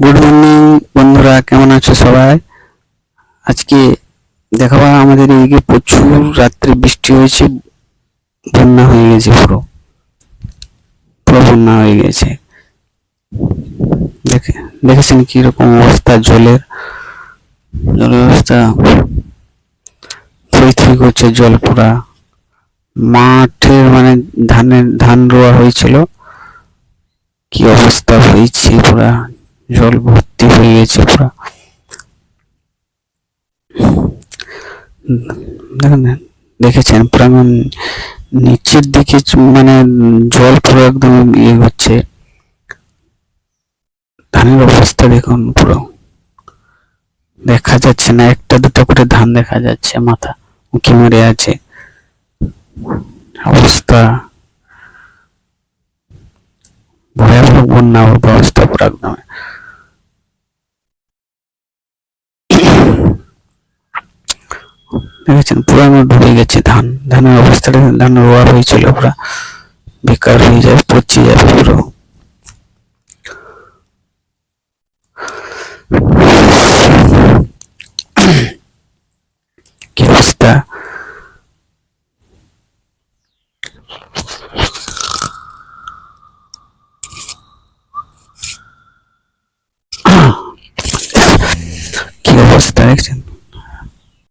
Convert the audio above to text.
Good morning বন্ধুরা, কেমন আছো সবাই? আজকে দেখাবো আমাদের এদিকে প্রচুর রাত্রে বৃষ্টি হয়েছে, বন্যা হয়ে গেছে পুরো। পুরো বন্যা হয়ে গেছে। দেখে, দেখেছেন কীরকম অবস্থা জলের? জলের অবস্থা থই করছে জল পুরা। মাঠের মানে ধানের, ধান রোয়া হয়েছিল। কি অবস্থা হয়েছে পুরা। জল ভর্তি হয়ে গেছে পুরা দেখেন, দেখেছেন পুরো নিচের দিকে মানে জল পুরো একদম ইয়ে হচ্ছে। ধানের অবস্থা দেখুন পুরো। দেখা যাচ্ছে না, একটা দুটো করে ধান দেখা যাচ্ছে, মাথা উঁকি মেরে আছে। অবস্থা ভয়াবহ বন্যা অবস্থা পুরো একদম। দেখেছেন? পুরো আমার ডুবে গেছে ধান। ধানের অবস্থাটা ধান রোয়া হয়েছিল পুরো। বেকার হয়ে যাবে, পচে যাবে পুরো। কি অবস্থা? কি অবস্থা দেখছেন?